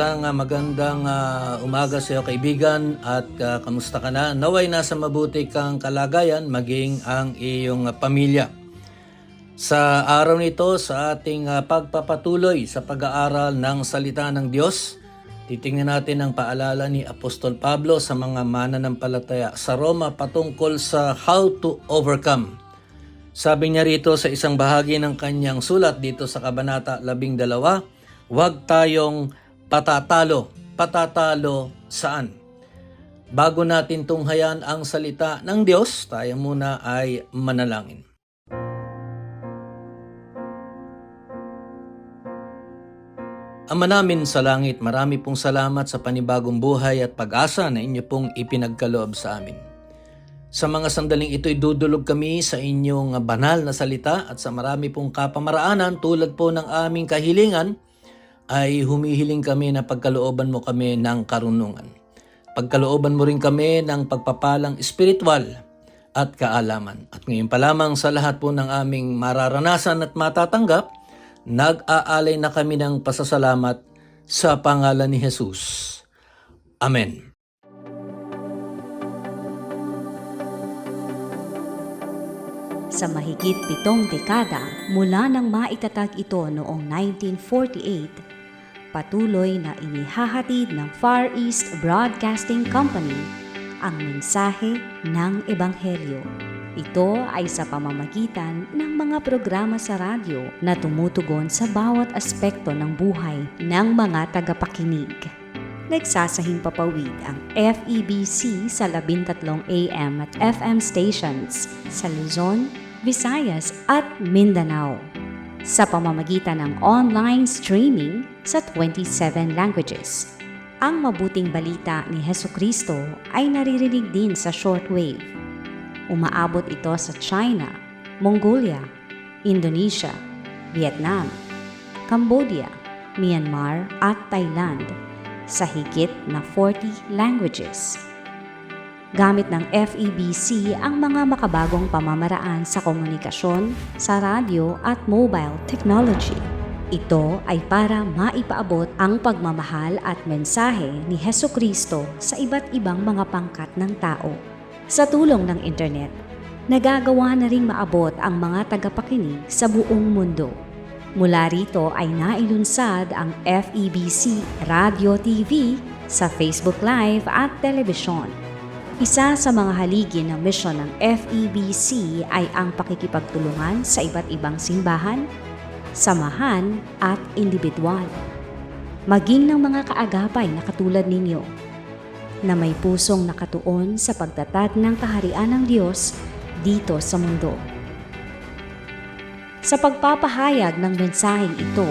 Isang magandang ah, umaga sa iyo kaibigan at ah, kamusta ka na? Naway nasa mabuti kang kalagayan maging ang iyong ah, pamilya. Sa araw nito sa ating ah, pagpapatuloy sa pag-aaral ng salita ng Diyos, titingnan natin ang paalala ni Apostol Pablo sa mga mananampalataya sa Roma patungkol sa how to overcome. Sabi niya rito sa isang bahagi ng kanyang sulat dito sa Kabanata 12, huwag tayong patatalo. Patatalo saan? Bago natin tunghayan ang salita ng Diyos, tayo muna ay manalangin. Ama namin sa langit, marami pong salamat sa panibagong buhay at pag-asa na inyo pong ipinagkaloob sa amin. Sa mga sandaling ito'y dudulog kami sa inyong banal na salita at sa marami pong kapamaraanan tulad po ng aming kahilingan ay humihiling kami na pagkalooban mo kami ng karunungan. Pagkalooban mo rin kami ng pagpapalang espiritual at kaalaman. At ngayon pa lamang sa lahat po ng aming mararanasan at matatanggap, nag-aalay na kami ng pasasalamat sa pangalan ni Jesus. Amen. Sa mahigit pitong dekada mula nang maitatag ito noong 1948, patuloy na inihahatid ng Far East Broadcasting Company ang mensahe ng Ebanghelyo. Ito ay sa pamamagitan ng mga programa sa radyo na tumutugon sa bawat aspekto ng buhay ng mga tagapakinig. Nagsasahing papawid ang FEBC sa 13 AM at FM stations sa Luzon, Visayas at Mindanao sa pamamagitan ng online streaming sa 27 languages. Ang mabuting balita ni Heso Kristo ay naririnig din sa shortwave. Umaabot ito sa China, Mongolia, Indonesia, Vietnam, Cambodia, Myanmar at Thailand sa higit na 40 languages. Gamit ng FEBC ang mga makabagong pamamaraan sa komunikasyon, sa radyo at mobile technology. Ito ay para maipaabot ang pagmamahal at mensahe ni Heso Kristo sa iba't ibang mga pangkat ng tao. Sa tulong ng internet, nagagawa na ring maabot ang mga tagapakinig sa buong mundo. Mula rito ay nailunsad ang FEBC Radio TV sa Facebook Live at telebisyon. Isa sa mga haligi ng misyon ng FEBC ay ang pakikipagtulungan sa iba't ibang simbahan, samahan at individual. Maging ng mga kaagapay na katulad ninyo na may pusong nakatuon sa pagtatag ng kaharian ng Diyos dito sa mundo. Sa pagpapahayag ng mensaheng ito,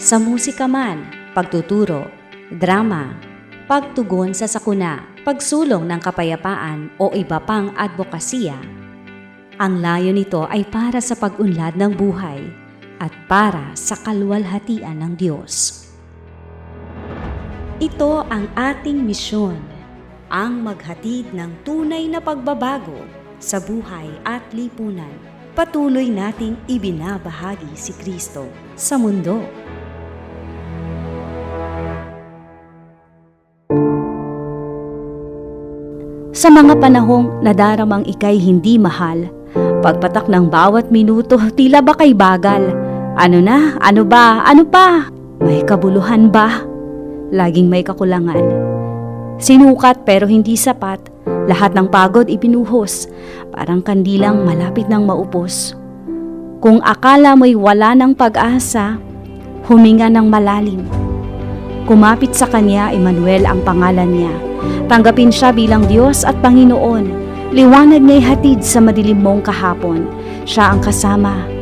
sa musika man, pagtuturo, drama, pagtugon sa sakuna, pagsulong ng kapayapaan o iba pang advokasya, ang layo nito ay para sa pag-unlad ng buhay at para sa kalwalhatian ng Diyos. Ito ang ating misyon, ang maghatid ng tunay na pagbabago sa buhay at lipunan. Patuloy nating ibinabahagi si Kristo sa mundo. Sa mga panahong nadaramang ikay hindi mahal, pagpatak ng bawat minuto tila ba kay bagal. Ano na? Ano ba? Ano pa? May kabuluhan ba? Laging may kakulangan. Sinukat pero hindi sapat Lahat ng pagod ibinuhos, parang kandilang malapit ng maupos. Kung akala mo'y wala ng pag-asa, huminga ng malalim. Kumapit sa kanya, Emmanuel ang pangalan niya. Tanggapin siya bilang Diyos at Panginoon. Liwanag niya'y hatid sa madilim mong kahapon. Siya ang kasama.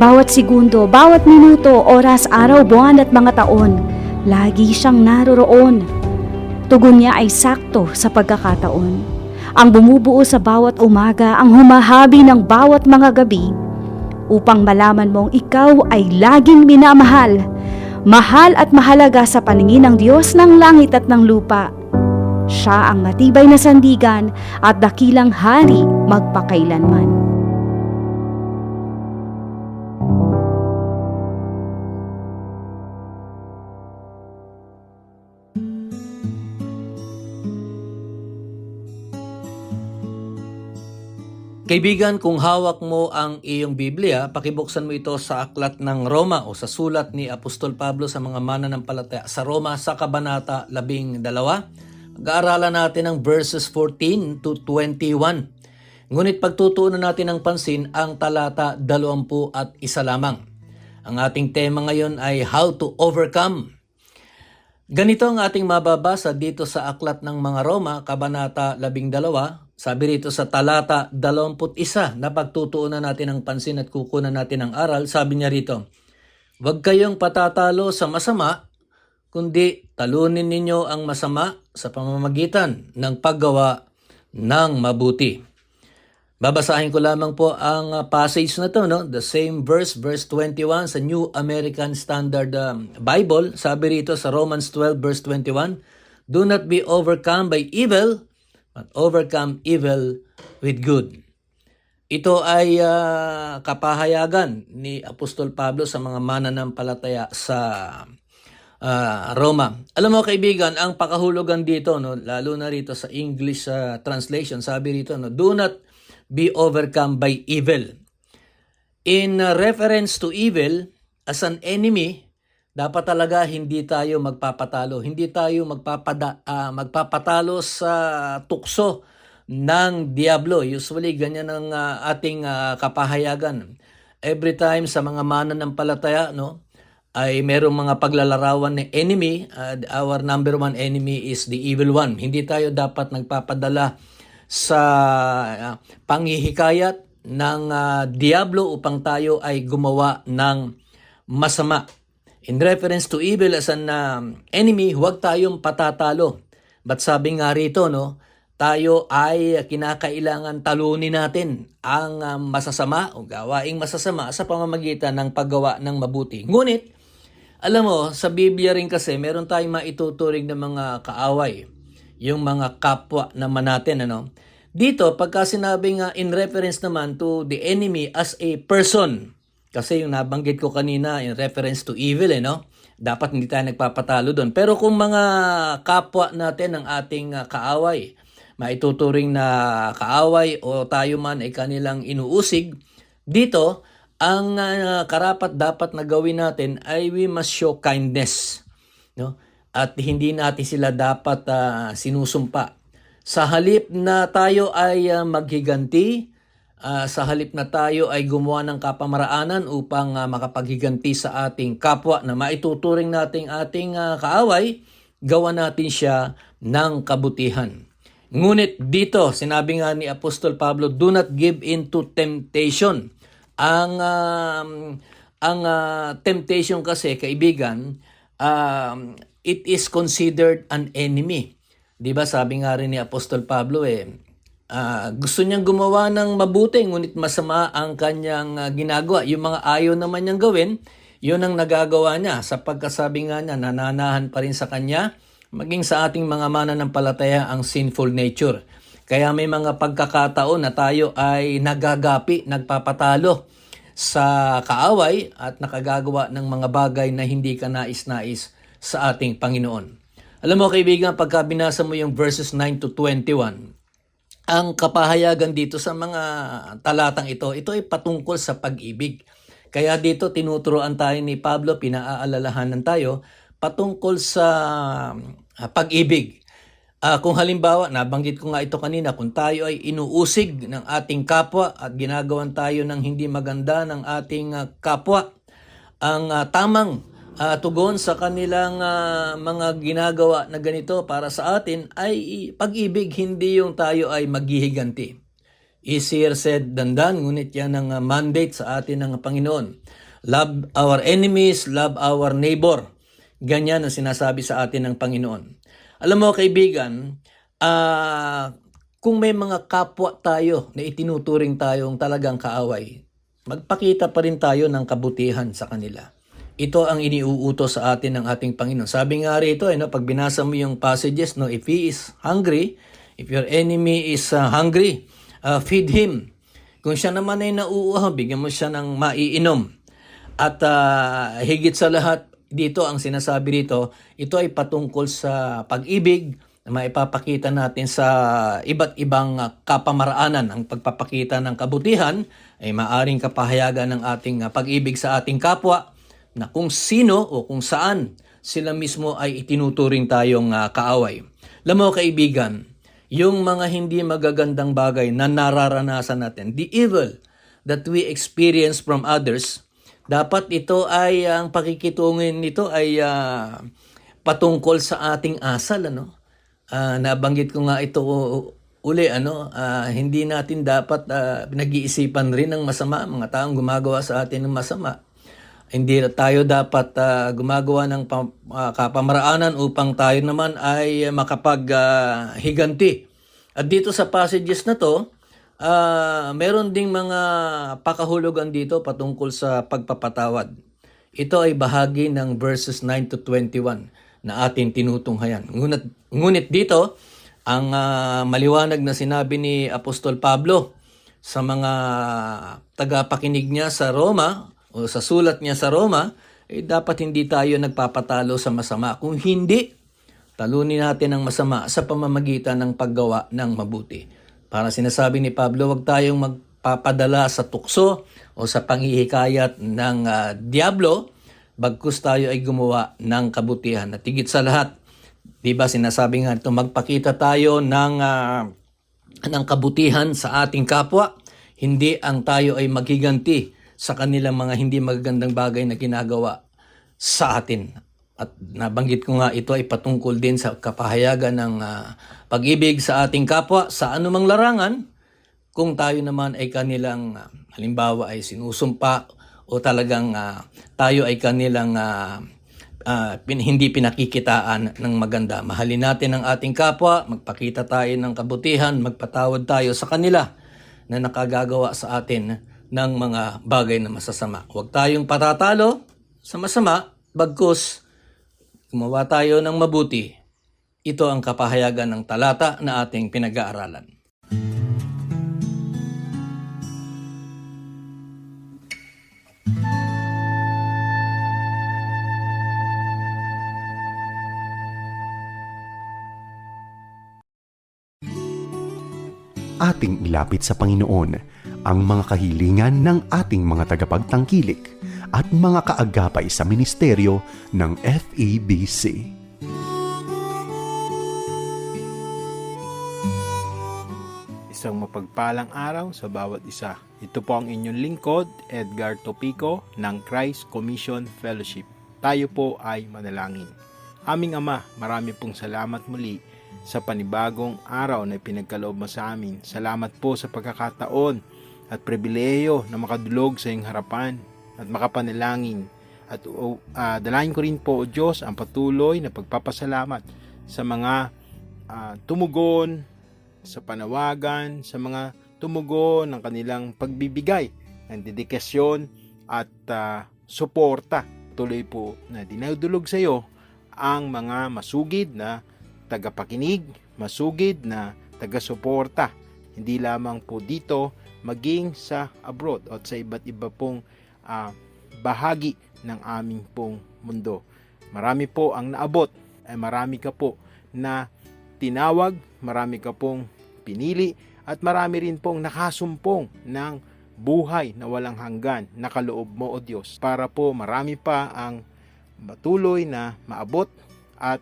Bawat segundo, bawat minuto, oras, araw, buwan at mga taon, lagi siyang naroroon. Tugon niya ay sakto sa pagkakataon. Ang bumubuo sa bawat umaga, ang humahabi ng bawat mga gabi, upang malaman mong ikaw ay laging minamahal. Mahal at mahalaga sa paningin ng Diyos ng langit at ng lupa. Siya ang matibay na sandigan at dakilang hari magpakailanman. Kaibigan, kung hawak mo ang iyong Biblia, pakibuksan mo ito sa aklat ng Roma o sa sulat ni Apostol Pablo sa mga mananampalataya sa Roma sa Kabanata 12. Mag-aaralan natin ang verses 14 to 21. Ngunit pagtutuunan natin ng pansin ang talata 20 at isa lamang. Ang ating tema ngayon ay How to Overcome. Ganito ang ating mababasa dito sa aklat ng mga Roma, Kabanata 12, sabi rito sa talata 21 na pagtutuunan natin ng pansin at kukunan natin ng aral, sabi niya rito, Huwag kayong patatalo sa masama, kundi talunin ninyo ang masama sa pamamagitan ng paggawa ng mabuti. Babasahin ko lamang po ang uh, passage na to, no? The same verse, verse 21 sa New American Standard um, Bible. Sabi rito sa Romans 12 verse 21, Do not be overcome by evil, but overcome evil with good. Ito ay uh, kapahayagan ni Apostol Pablo sa mga mananampalataya sa uh, Roma. Alam mo kaibigan, ang pakahulugan dito, no, lalo na rito sa English uh, translation, sabi rito, no, do not be overcome by evil. In uh, reference to evil, as an enemy, dapat talaga hindi tayo magpapatalo. Hindi tayo magpapada, uh, magpapatalo sa tukso ng Diablo. Usually, ganyan ang uh, ating uh, kapahayagan. Every time sa mga mananampalataya, no, ay merong mga paglalarawan ng enemy. Uh, our number one enemy is the evil one. Hindi tayo dapat nagpapadala sa uh, panghihikayat ng uh, Diablo upang tayo ay gumawa ng masama. In reference to evil as an um, enemy, huwag tayong patatalo. But sabi nga rito, no, tayo ay kinakailangan talunin natin ang uh, masasama o gawaing masasama sa pamamagitan ng paggawa ng mabuti. Ngunit, alam mo, sa Biblia rin kasi, meron tayong maituturing ng mga kaaway yung mga kapwa naman natin ano dito pagka sinabi nga in reference naman to the enemy as a person kasi yung nabanggit ko kanina in reference to evil eh no? Dapat hindi tayo nagpapatalo doon. Pero kung mga kapwa natin ng ating uh, kaaway maituturing na kaaway o tayo man ay kanilang inuusig dito ang uh, karapat dapat na gawin natin ay we must show kindness no? At hindi natin sila dapat uh, sinusumpa. Sa halip na tayo ay uh, maghiganti, uh, sa halip na tayo ay gumawa ng kapamaraanan upang uh, makapaghiganti sa ating kapwa na maituturing nating ating uh, kaaway, gawa natin siya ng kabutihan. Ngunit dito, sinabi nga ni Apostol Pablo, do not give in to temptation. Ang uh, ang uh, temptation kasi kaibigan, um, it is considered an enemy. 'Di ba sabi nga rin ni Apostol Pablo eh, uh, gusto niyang gumawa ng mabuti ngunit masama ang kanyang uh, ginagawa. Yung mga ayaw naman niyang gawin, yun ang nagagawa niya. Sa pagkasabi nga niya, nananahan pa rin sa kanya, maging sa ating mga mananampalataya ang sinful nature. Kaya may mga pagkakataon na tayo ay nagagapi, nagpapatalo sa kaaway at nakagagawa ng mga bagay na hindi ka nais-nais sa ating Panginoon. Alam mo kaibigan, pagka binasa mo yung verses 9 to 21, ang kapahayagan dito sa mga talatang ito, ito ay patungkol sa pag-ibig. Kaya dito tinuturoan tayo ni Pablo, pinaaalalahanan tayo patungkol sa ah, pag-ibig. Ah, kung halimbawa, nabanggit ko nga ito kanina, kung tayo ay inuusig ng ating kapwa at ginagawan tayo ng hindi maganda ng ating ah, kapwa, ang ah, tamang ah, tugon sa kanilang ah, mga ginagawa na ganito para sa atin ay pag-ibig, hindi yung tayo ay maghihiganti. Easier said than done, ngunit yan ang ah, mandate sa atin ng Panginoon. Love our enemies, love our neighbor. Ganyan ang sinasabi sa atin ng Panginoon. Alam mo kaibigan, ah, kung may mga kapwa tayo na itinuturing tayong talagang kaaway, magpakita pa rin tayo ng kabutihan sa kanila. Ito ang iniuutos sa atin ng ating Panginoon. Sabi nga rito, eh, no, pag binasa mo yung passages, no, if he is hungry, if your enemy is ah, hungry, ah, feed him. Kung siya naman ay nauuhaw, bigyan mo siya ng maiinom. At ah, higit sa lahat, dito ang sinasabi dito, ito ay patungkol sa pag-ibig na maipapakita natin sa iba't ibang kapamaraanan. Ang pagpapakita ng kabutihan ay maaring kapahayagan ng ating pag-ibig sa ating kapwa na kung sino o kung saan sila mismo ay itinuturing tayong ah, kaaway. Alam mo kaibigan, yung mga hindi magagandang bagay na nararanasan natin, the evil that we experience from others, dapat ito ay ang pakikitungin nito ay ah, patungkol sa ating asal ano. Ah, nabanggit ko nga ito uli ano, ah, hindi natin dapat ah, pinag-iisipan rin ng masama mga taong gumagawa sa atin ng masama. Hindi tayo dapat ah, gumagawa ng pam- ah, kapamaraanan upang tayo naman ay makapag ah, higanti. At dito sa passages na to, ah, meron ding mga pakahulugan dito patungkol sa pagpapatawad. Ito ay bahagi ng verses 9 to 21 na atin tinutunghayan. Ngunit, ngunit dito, ang ah, maliwanag na sinabi ni Apostol Pablo sa mga tagapakinig niya sa Roma o sa sulat niya sa Roma, eh, dapat hindi tayo nagpapatalo sa masama. Kung hindi, talunin natin ang masama sa pamamagitan ng paggawa ng mabuti. Para sinasabi ni Pablo, huwag tayong magpapadala sa tukso o sa panghihikayat ng ah, diablo, bagkus tayo ay gumawa ng kabutihan. At higit sa lahat, di ba sinasabi nga ito, magpakita tayo ng, ah, ng kabutihan sa ating kapwa, hindi ang tayo ay maghiganti sa kanilang mga hindi magagandang bagay na ginagawa sa atin. At nabanggit ko nga ito ay patungkol din sa kapahayagan ng ah, pag-ibig sa ating kapwa sa anumang larangan kung tayo naman ay kanilang ah, halimbawa ay sinusumpa o talagang ah, tayo ay kanilang ah, ah, pin- hindi pinakikitaan ng maganda. Mahalin natin ang ating kapwa, magpakita tayo ng kabutihan, magpatawad tayo sa kanila na nakagagawa sa atin ng mga bagay na masasama. Huwag tayong patatalo sa masama, bagkus gumawa tayo ng mabuti. Ito ang kapahayagan ng talata na ating pinag-aaralan. Ating ilapit sa Panginoon ang mga kahilingan ng ating mga tagapagtangkilik at mga kaagapay sa ministeryo ng FEBC. Isang mapagpalang araw sa bawat isa. Ito po ang inyong lingkod, Edgar Topico ng Christ Commission Fellowship. Tayo po ay manalangin. Aming Ama, marami pong salamat muli sa panibagong araw na pinagkaloob mo sa amin. Salamat po sa pagkakataon at pribileyo na makadulog sa iyong harapan at makapanalangin. At uh, dalangin ko rin po, O Diyos, ang patuloy na pagpapasalamat sa mga ah, tumugon, sa panawagan, sa mga tumugon ng kanilang pagbibigay ng dedikasyon at ah, suporta. Tuloy po na dinadulog sa iyo ang mga masugid na tagapakinig, masugid na taga-suporta. Hindi lamang po dito, maging sa abroad at sa iba't iba pong ah, bahagi ng aming pong mundo. Marami po ang naabot, ay marami ka po na tinawag, marami ka pong pinili, at marami rin pong nakasumpong ng buhay na walang hanggan na kaloob mo o Diyos para po marami pa ang matuloy na maabot at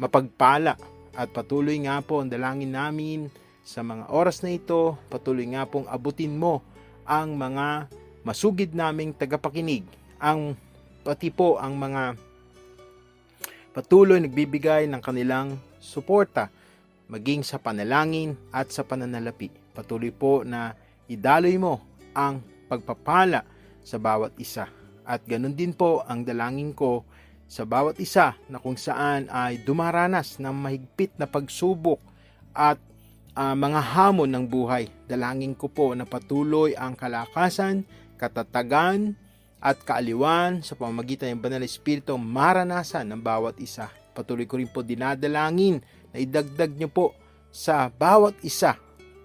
mapagpala At patuloy nga po ang dalangin namin sa mga oras na ito, patuloy nga pong abutin mo ang mga masugid naming tagapakinig, ang pati po ang mga patuloy nagbibigay ng kanilang suporta maging sa panalangin at sa pananalapi. Patuloy po na idaloy mo ang pagpapala sa bawat isa. At ganun din po ang dalangin ko sa bawat isa na kung saan ay dumaranas ng mahigpit na pagsubok at ah, mga hamon ng buhay. Dalangin ko po na patuloy ang kalakasan, katatagan, at kaaliwan sa pamamagitan ng Banal na Espiritu maranasan ng bawat isa. Patuloy ko rin po dinadalangin na idagdag niyo po sa bawat isa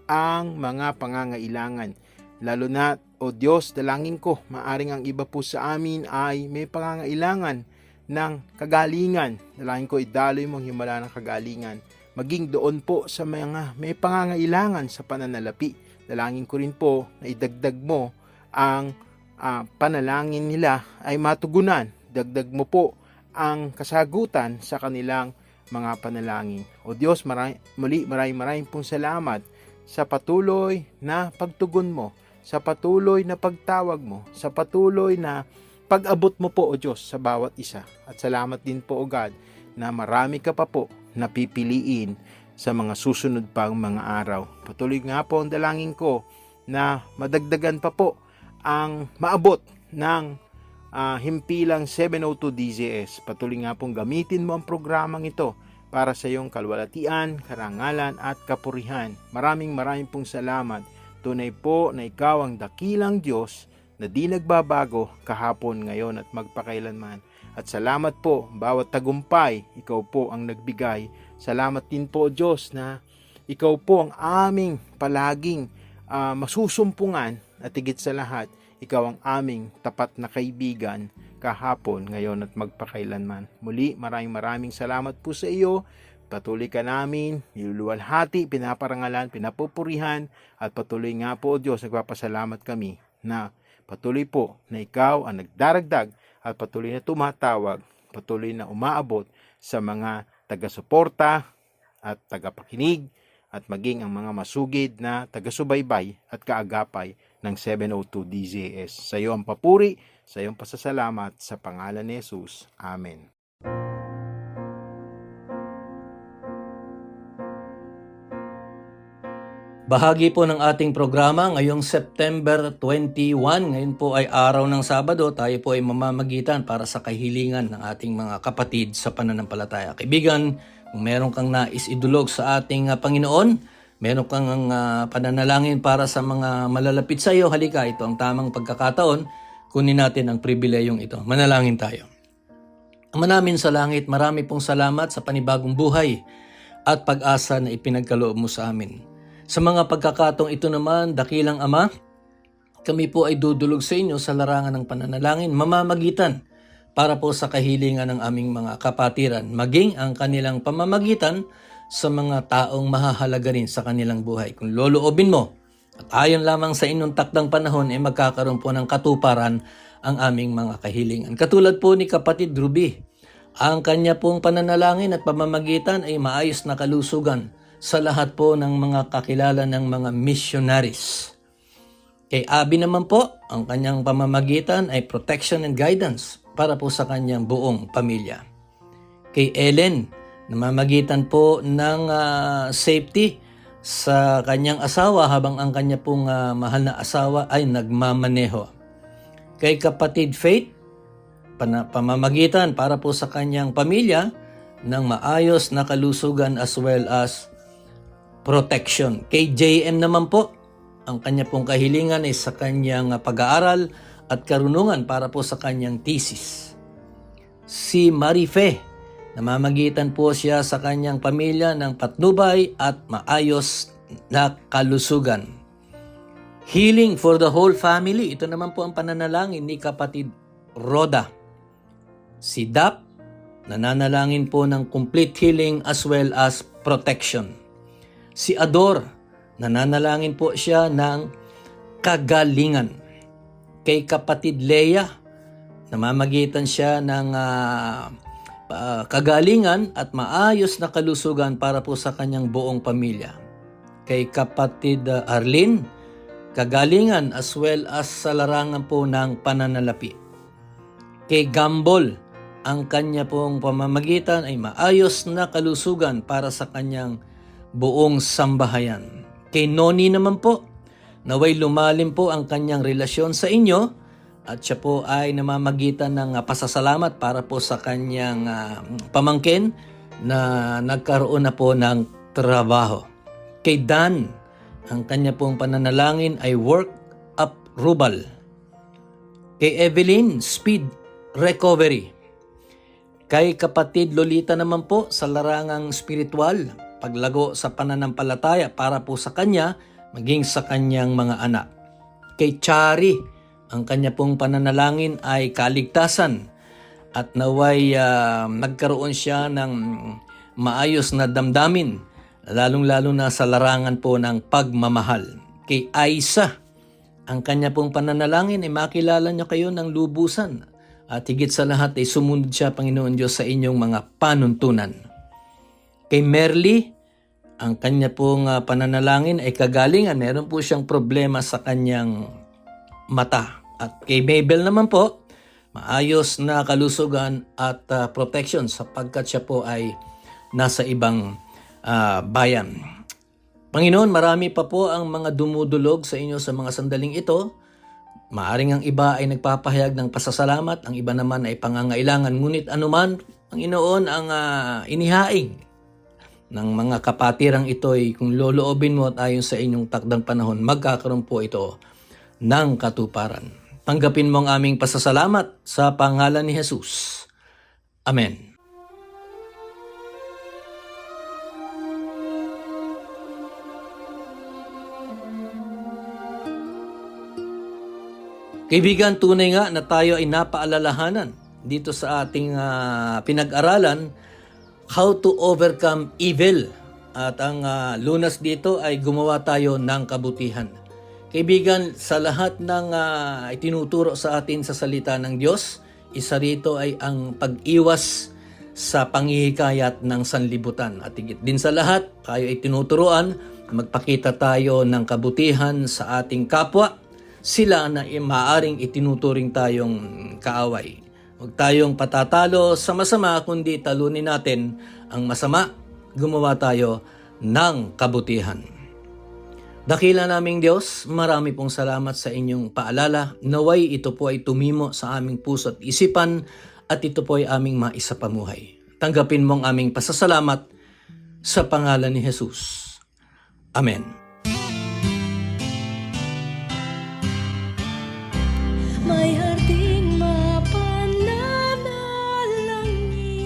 ang mga pangangailangan. Lalo na, o Diyos, dalangin ko, maaring ang iba po sa amin ay may pangangailangan ng kagalingan. Dalangin ko, idaloy mong himala ng kagalingan. Maging doon po sa mga may pangangailangan sa pananalapi. Dalangin ko rin po na idagdag mo ang ah, panalangin nila ay matugunan. Dagdag mo po ang kasagutan sa kanilang mga panalangin. O Diyos, maray, muli maraming maraming pong salamat sa patuloy na pagtugon mo, sa patuloy na pagtawag mo, sa patuloy na pag-abot mo po o Diyos sa bawat isa. At salamat din po o God na marami ka pa po na pipiliin sa mga susunod pang mga araw. Patuloy nga po ang dalangin ko na madagdagan pa po ang maabot ng ah, himpilang 702 DZS. Patuloy nga pong gamitin mo ang programang ito para sa iyong kalwalatian, karangalan at kapurihan. Maraming maraming pong salamat. Tunay po na ikaw ang dakilang Diyos na di nagbabago kahapon, ngayon at magpakailanman. At salamat po, bawat tagumpay, ikaw po ang nagbigay. Salamat din po, Diyos, na ikaw po ang aming palaging ah, masusumpungan at higit sa lahat, ikaw ang aming tapat na kaibigan kahapon, ngayon at magpakailanman. Muli, maraming maraming salamat po sa iyo. Patuloy ka namin, niluluwalhati, pinaparangalan, pinapupurihan, at patuloy nga po, O Diyos, nagpapasalamat kami na patuloy po na ikaw ang nagdaragdag at patuloy na tumatawag, patuloy na umaabot sa mga taga-suporta at tagapakinig at maging ang mga masugid na taga-subaybay at kaagapay ng 702 DZS. Sa iyo ang papuri, sa iyong pasasalamat sa pangalan ni Jesus. Amen. Bahagi po ng ating programa ngayong September 21. Ngayon po ay araw ng Sabado. Tayo po ay mamamagitan para sa kahilingan ng ating mga kapatid sa pananampalataya. Kaibigan, kung meron kang nais idulog sa ating ah, Panginoon, meron kang ah, pananalangin para sa mga malalapit sa iyo, halika, ito ang tamang pagkakataon. Kunin natin ang pribileyong ito. Manalangin tayo. Ama namin sa langit, marami pong salamat sa panibagong buhay at pag-asa na ipinagkaloob mo sa amin. Sa mga pagkakatong ito naman, dakilang Ama, kami po ay dudulog sa inyo sa larangan ng pananalangin, mamamagitan para po sa kahilingan ng aming mga kapatiran, maging ang kanilang pamamagitan sa mga taong mahahalaga rin sa kanilang buhay. Kung loloobin mo, at ayon lamang sa inyong takdang panahon, ay magkakaroon po ng katuparan ang aming mga kahilingan. Katulad po ni kapatid Ruby, ang kanya pong pananalangin at pamamagitan ay maayos na kalusugan sa lahat po ng mga kakilala ng mga missionaries. Kay Abi naman po, ang kanyang pamamagitan ay protection and guidance para po sa kanyang buong pamilya. Kay Ellen, namamagitan po ng ah, safety sa kanyang asawa habang ang kanya pong ah, mahal na asawa ay nagmamaneho. Kay kapatid Faith, pamamagitan para po sa kanyang pamilya ng maayos na kalusugan as well as protection. Kay JM naman po, ang kanya pong kahilingan ay sa kanyang pag-aaral at karunungan para po sa kanyang thesis. Si Marife, namamagitan po siya sa kanyang pamilya ng patnubay at maayos na kalusugan. Healing for the whole family. Ito naman po ang pananalangin ni kapatid Roda. Si Dap, nananalangin po ng complete healing as well as protection. Si Ador, nananalangin po siya ng kagalingan. Kay kapatid Leia, namamagitan siya ng ah, ah, kagalingan at maayos na kalusugan para po sa kanyang buong pamilya. Kay kapatid ah, Arlene, kagalingan as well as sa larangan po ng pananalapi. Kay Gambol, ang kanya pong pamamagitan ay maayos na kalusugan para sa kanyang buong sambahayan. Kay Noni naman po, naway lumalim po ang kanyang relasyon sa inyo at siya po ay namamagitan ng ah, pasasalamat para po sa kanyang ah, pamangkin na nagkaroon na po ng trabaho. Kay Dan, ang kanya pong pananalangin ay work up rubal. Kay Evelyn, speed recovery. Kay kapatid Lolita naman po sa larangang spiritual, paglago sa pananampalataya para po sa kanya, maging sa kanyang mga anak. Kay Chari, ang kanya pong pananalangin ay kaligtasan at naway ah, nagkaroon siya ng maayos na damdamin, lalong-lalo na sa larangan po ng pagmamahal. Kay Aisa, ang kanya pong pananalangin ay makilala niya kayo ng lubusan at higit sa lahat ay sumunod siya, Panginoon Diyos, sa inyong mga panuntunan. Kay Merly, ang kanya pong ah, pananalangin ay kagalingan. Meron po siyang problema sa kanyang mata. At kay Mabel naman po, maayos na kalusugan at ah, protection sapagkat siya po ay nasa ibang ah, bayan. Panginoon, marami pa po ang mga dumudulog sa inyo sa mga sandaling ito. Maaring ang iba ay nagpapahayag ng pasasalamat, ang iba naman ay pangangailangan. Ngunit anuman, Panginoon, ang ah, inihaing ng mga kapatirang ito ay kung loloobin mo at ayon sa inyong takdang panahon, magkakaroon po ito ng katuparan. Tanggapin mo ang aming pasasalamat sa pangalan ni Jesus. Amen. Kaibigan, tunay nga na tayo ay napaalalahanan dito sa ating ah, pinag-aralan how to overcome evil. At ang ah, lunas dito ay gumawa tayo ng kabutihan. Kaibigan, sa lahat ng ah, itinuturo sa atin sa salita ng Diyos, isa rito ay ang pag-iwas sa panghihikayat ng sanlibutan. At higit din sa lahat, tayo ay tinuturoan na magpakita tayo ng kabutihan sa ating kapwa, sila na i- maaring itinuturing tayong kaaway. Huwag tayong patatalo sa masama, kundi talunin natin ang masama, gumawa tayo ng kabutihan. Dakila naming Diyos, marami pong salamat sa inyong paalala. Naway ito po ay tumimo sa aming puso at isipan at ito po ay aming maisapamuhay. Tanggapin mong aming pasasalamat sa pangalan ni Jesus. Amen.